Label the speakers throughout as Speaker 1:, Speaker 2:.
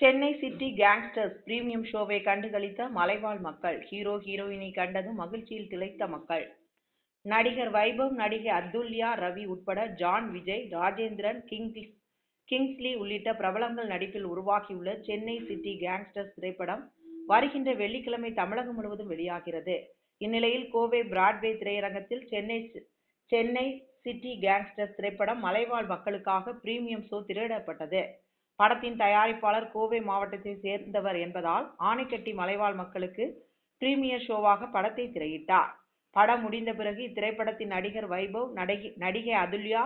Speaker 1: Chennai city gangsters premium ஷோவை கண்டுகளித்த மலைவாழ் மக்கள் ஹீரோ ஹீரோயினை கண்டதும் மகிழ்ச்சியில் திளைத்த மக்கள். நடிகர் வைபவ் நடிகை அப்துல்யா ரவி உட்பட John Vijay Rajendran King Kingsley உள்ளிட்ட பிரபலங்கள் நடிப்பில் உருவாகியுள்ள சென்னை சிட்டி கேங்ஸ்டர்ஸ் திரைப்படம் வருகின்ற வெள்ளிக்கிழமை தமிழகம் முழுவதும் வெளியாகிறது. இந்நிலையில் கோவை பிராட்வே திரையரங்கத்தில் சென்னை சென்னை சிட்டி கேங்ஸ்டர்ஸ் திரைப்படம் மலைவாழ் மக்களுக்காக பிரீமியம் ஷோ திரையிடப்பட்டது. படத்தின் தயாரிப்பாளர் கோவை மாவட்டத்தை சேர்ந்தவர் என்பதால் ஆணைக்கட்டி மலைவாழ் மக்களுக்கு பிரீமியர் ஷோவாக படத்தை திரையிட்டார். படம் முடிந்த பிறகு இத்திரைப்படத்தின் நடிகர் வைபவ் நடிகை நடிகை அதுல்யா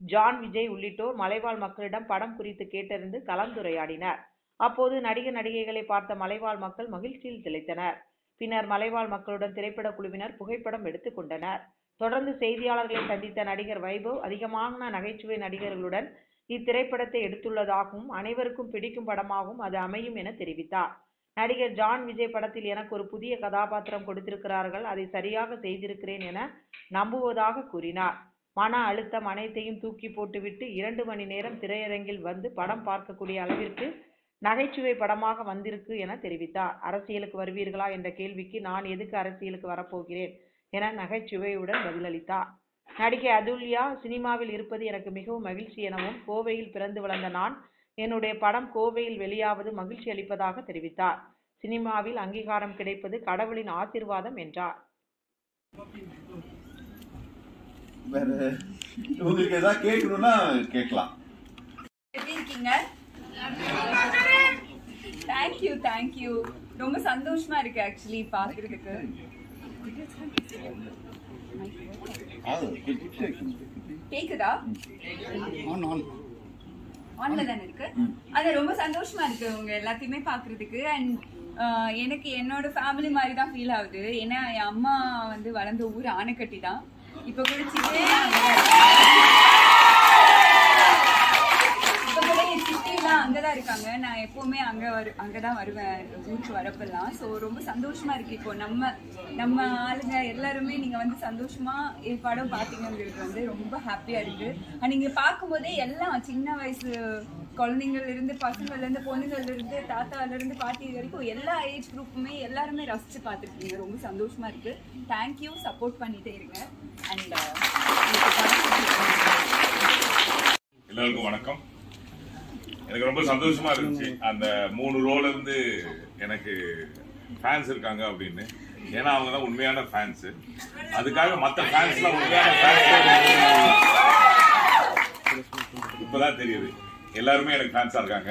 Speaker 1: ஜான் விஜய் உள்ளிட்டோர் மலைவாழ் மக்களிடம் படம் குறித்து கேட்டறிந்து கலந்துரையாடினர். அப்போது நடிகர் நடிகைகளை பார்த்த மலைவாழ் மக்கள் மகிழ்ச்சியில் திளைத்தனர். பின்னர் மலைவாழ் மக்களுடன் திரைப்பட குழுவினர் புகைப்படம் எடுத்துக் கொண்டனர். தொடர்ந்து செய்தியாளர்களை சந்தித்த நடிகர் வைபவ் அதிகமான நகைச்சுவை நடிகர்களுடன் இத்திரைப்படத்தை எடுத்துள்ளதாகவும் அனைவருக்கும் பிடிக்கும் படமாகவும் அது அமையும் என தெரிவித்தார். நடிகர் ஜான் விஜய் படத்தில் எனக்கு ஒரு புதிய கதாபாத்திரம் கொடுத்திருக்கிறார்கள். அதை சரியாக செய்திருக்கிறேன் என நம்புவதாக கூறினார். மன அழுத்தம் அனைத்தையும் தூக்கி போட்டுவிட்டு இரண்டு மணி நேரம் திரையரங்கில் வந்து படம் பார்க்கக்கூடிய அளவிற்கு நகைச்சுவை படமாக வந்திருக்கு என தெரிவித்தார். அரசியலுக்கு வருவீர்களா? என்ற கேள்விக்கு நான் எதுக்கு அரசியலுக்கு வரப்போகிறேன்? என நகைச்சுவையுடன் பதிலளித்தார். நடிகை அதுல்யா சினிமாவில் இருப்பது எனக்கு மிகவும் மகிழ்ச்சி எனவும் கோவையில் பிறந்து வளர்ந்த நான் என்னுடைய படம் கோவையில் வெளியாவது மகிழ்ச்சி அளிப்பதாக தெரிவித்தார். சினிமாவில் அங்கீகாரம் கிடைப்பது கடவுளின் ஆசிர்வாதம் என்றார்.
Speaker 2: வேற உங்களுக்கு ஏதாவது கேட்கணும்னா கேட்கலாம்.
Speaker 3: எப்படி இருக்கீங்க? தேங்க்யூ தேங்க்யூ ரொம்ப சந்தோஷமா இருக்கு ஆக்சுவலி பாக்குறதுக்கு. கேக்குதா? ஆன்ல தானே இருக்கு? அது ரொம்ப சந்தோஷமா இருக்கு உங்க எல்லாத்தையுமே பாக்குறதுக்கு. அண்ட் எனக்கு என்னோட ஃபேமிலி மாதிரி தான் ஃபீல் ஆகுது. ஏன்னா என் அம்மா வந்து வளர்ந்த ஊர் ஆனைக்கட்டி தான் இப்போ கூட என் அங்கதான் அங்கே தான் இருக்காங்க. நான் எப்போவுமே அங்கே வரு அங்கே தான் வருவேன். ஊருக்கு வரப்பெல்லாம். ஸோ ரொம்ப சந்தோஷமா இருக்கு இப்போ. நம்ம நம்ம ஆளுங்க எல்லாருமே நீங்கள் வந்து சந்தோஷமா என் படம் பாத்தீங்கிறது வந்து ரொம்ப ஹாப்பியாக இருக்கு. அண்ட் நீங்கள் பார்க்கும்போதே எல்லாம் சின்ன வயசு குழந்தைங்கள்ல இருந்து பசங்கள்ல இருந்து பொண்ணுங்கள்ல இருந்து தாத்தால இருந்து பாட்டி வரைக்கும் எல்லா ஏஜ் குரூப்புமே எல்லாருமே ரசிச்சு பார்த்துருக்கீங்க ரொம்ப சந்தோஷமா இருக்கு. தேங்க்யூ சப்போர்ட் பண்ணிட்டே இருங்க. அண்ட் uh,
Speaker 4: எல்லாருக்கும் வணக்கம். எனக்கு ரொம்ப சந்தோஷமா இருந்துச்சு. அந்த மூணு ரோல இருந்து எனக்கு ஃபேன்ஸ் இருக்காங்க அப்படின்னு. ஏன்னா அவங்க தான் உண்மையான ஃபேன்ஸ் அதுக்காக மற்ற ஃபேன்ஸ்லாம் உண்மையான ஃபேன்ஸ் இப்பதான் தெரியுது. எல்லாருமே எனக்கு ஃபேன்ஸா இருக்காங்க.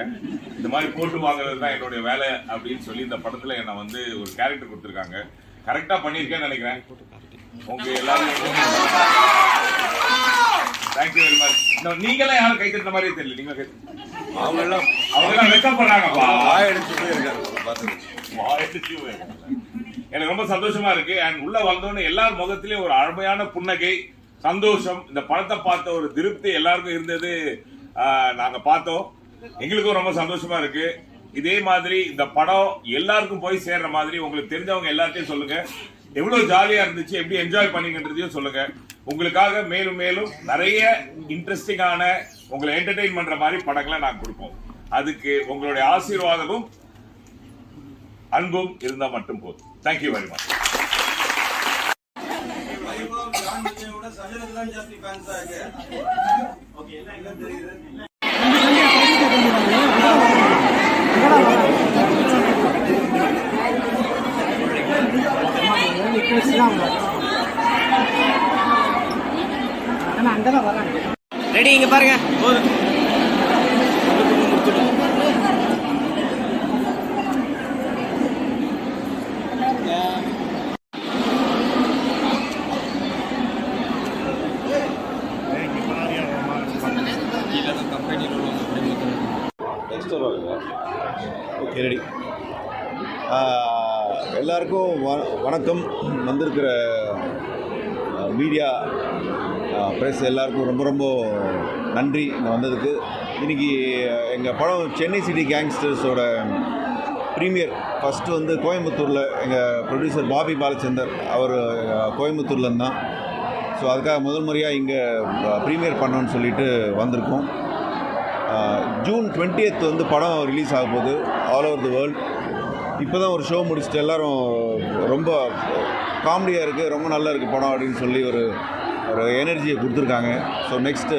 Speaker 4: இந்த மாதிரி போட்டு வாங்குறது தான் என்னுடைய வேலை அப்படின்னு சொல்லி இந்த படத்துல என்னை வந்து ஒரு கேரக்டர் கொடுத்துருக்காங்க. கரெக்டா பண்ணியிருக்கேன்னு நினைக்கிறேன். உங்க எல்லாரும் தேங்க்யூ வெரி மச் நீங்களாம் யாரும் கை தட்டுற மாதிரியே தெரியல. நீங்க கை
Speaker 2: அவங்க எல்லாம்
Speaker 4: அவங்க எல்லாம் வெக்கம் பண்றாங்கப்பா
Speaker 2: வாயடிச்சு போயிருக்காங்க பார்த்து
Speaker 4: போயிருக்காங்க. எனக்கு ரொம்ப சந்தோஷமா இருக்கு. அண்ட் உள்ள வந்தோடனே எல்லார் முகத்திலயும் ஒரு அருமையான புன்னகை சந்தோஷம். இந்த படத்தை பார்த்த ஒரு திருப்தி எல்லாருக்கும் இருந்தது. நாங்க பார்த்தோம். எங்களுக்கும் ரொம்ப சந்தோஷமா இருக்கு. இதே மாதிரி இந்த படம் எல்லாருக்கும் போய் சேர்ற மாதிரி உங்களுக்கு தெரிஞ்சவங்க எல்லாத்தையும் சொல்லுங்க. எவ்வளவு ஜாலியா இருந்துச்சு எப்படி என்ஜாய் பண்ணீங்கன்றதையும் சொல்லுங்க. உங்களுக்காக மேலும் மேலும் நிறைய இன்ட்ரெஸ்டிங்கான உங்களை என்டர்டெயின் பண்ற மாதிரி படங்களை நாங்கள் கொடுப்போம். அதுக்கு உங்களுடைய ஆசீர்வாதமும் அன்பும் இருந்தா மட்டும் போதும். தேங்க்யூ வெரி மச்
Speaker 5: ரெடி இங்க பாருங்க. போதும்.
Speaker 2: ஓகே ரெடி எல்லாருக்கும் வ- வணக்கம். வந்திருக்கிற மீடியா ப்ரெஸ் எல்லாருக்கும் ரொம்ப ரொம்ப நன்றி இங்கே வந்ததுக்கு. இன்றைக்கி எங்கள் படம் சென்னை சிட்டி கேங்ஸ்டர்ஸோட ப்ரீமியர் ஃபஸ்ட்டு வந்து கோயம்புத்தூரில் எங்கள் ப்ரொடியூசர் பாபி பாலச்சந்தர் அவர் கோயம்புத்தூர்லேருந்து தான் ஸோ அதுக்காக முதல் முறையாக இங்கே ப்ரீமியர் பண்ணோன்னு சொல்லிட்டு வந்திருக்கோம். ஜூன் 20th வந்து படம் ரிலீஸ் ஆக போகுது ஆல் ஓவர் தி வேர்ல்ட் இப்போ தான் ஒரு ஷோ முடிச்சுட்டு எல்லாரும் ரொம்ப காமெடியாக இருக்குது ரொம்ப நல்லா இருக்குது படம் அப்படின்னு சொல்லி ஒரு ஒரு எனர்ஜியை கொடுத்துருக்காங்க. ஸோ நெக்ஸ்ட்டு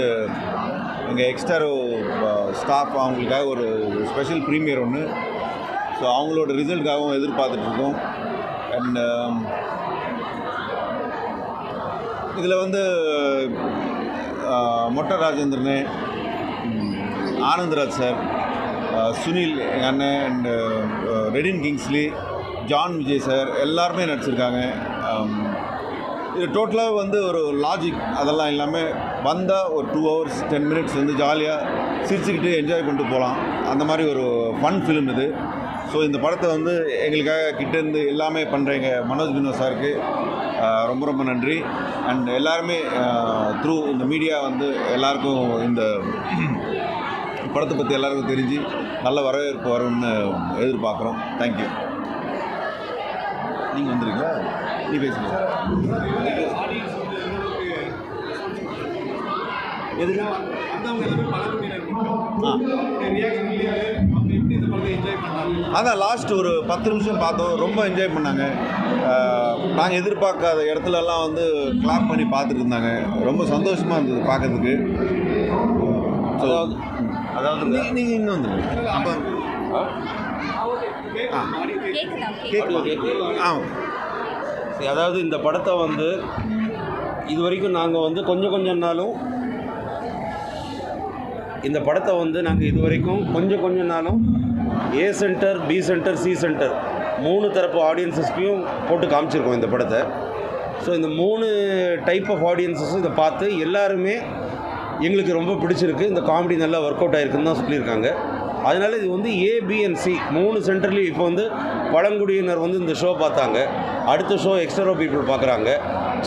Speaker 2: எங்கள் எக்ஸ்டாரோ ஸ்டாஃப் அவங்களுக்காக ஒரு ஸ்பெஷல் ப்ரீமியர் ஒன்று ஸோ அவங்களோட ரிசல்ட்காகவும் எதிர்பார்த்துட்ருக்கோம். அண்ட் um, இதில் வந்து மொட்டை ராஜேந்திரனு ஆனந்தராஜ் சார் சுனில் எங்கள் அண்ணன் and Redin Kingsley John Vijay sir எல்லாருமே நடிச்சிருக்காங்க. இது டோட்டலாக வந்து ஒரு லாஜிக் அதெல்லாம் இல்லாமல் வந்தால் ஒரு டூ ஹவர்ஸ் டென் மினிட்ஸ் வந்து ஜாலியாக சிரிச்சுக்கிட்டு என்ஜாய் பண்ணிட்டு போகலாம் அந்த மாதிரி ஒரு ஃபன் ஃபிலிம் இது. ஸோ இந்த படத்தை வந்து எங்களுக்காக கிட்டேருந்து எல்லாமே பண்ணுறீங்க மனோஜ் பினோ சாருக்கு. ரொம்ப ரொம்ப நன்றி. அண்ட் எல்லாருமே த்ரூ இந்த மீடியா வந்து எல்லாருக்கும் இந்த படத்தை பற்றி எல்லாருக்கும் தெரிஞ்சு நல்ல வரவேற்பு வரும்னு எதிர்பார்க்குறோம். தேங்க்யூ நீங்கள் வந்துருக்கீங்களா நீ பேசுங்க. எதுக்கு அதான் லாஸ்ட் ஒரு பத்து நிமிஷம் பார்த்தோம். ரொம்ப என்ஜாய் பண்ணாங்க. நாங்கள் எதிர்பார்க்காத இடத்துலலாம் வந்து கிளாப் பண்ணி பார்த்துட்டு இருந்தாங்க. ரொம்ப சந்தோஷமாக இருந்தது பார்க்கறதுக்கு. அதாவது அதாவது நீங்கள் இன்னும் வந்துருங்க. அப்போ
Speaker 3: கேக்குதா?
Speaker 2: கேட்கலாம் ஆ
Speaker 6: அதாவது இந்த படத்தை வந்து இது வரைக்கும் நாங்கள் வந்து கொஞ்சம் கொஞ்சம்னாலும் இந்த படத்தை வந்து நாங்கள் இது வரைக்கும் கொஞ்சம் கொஞ்ச நாளும் A centre B centre C centre மூணு தரப்பு ஆடியன்ஸஸ்க்கையும் போட்டு காமிச்சிருக்கோம் இந்த படத்தை. ஸோ இந்த மூணு டைப் ஆஃப் ஆடியன்ஸஸும் இதை பார்த்து எல்லாருமே எங்களுக்கு ரொம்ப பிடிச்சிருக்கு. இந்த காமெடி நல்லா ஒர்க் அவுட் ஆயிருக்குன்னு தான் சொல்லியிருக்காங்க. அதனால் இது வந்து ஏபிஎன்சி மூணு சென்டர்லேயும் இப்போ வந்து பழங்குடியினர் வந்து இந்த ஷோ பார்த்தாங்க. அடுத்த ஷோ எக்ஸ்ட்ரா பீப்புள் பார்க்குறாங்க.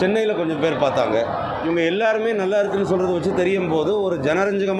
Speaker 6: சென்னையில் கொஞ்சம் பேர் பார்த்தாங்க. இவங்க எல்லாருமே நல்லா இருக்குன்னு சொல்கிறத வச்சு தெரியும் போது ஒரு ஜனரஞ்சகமாக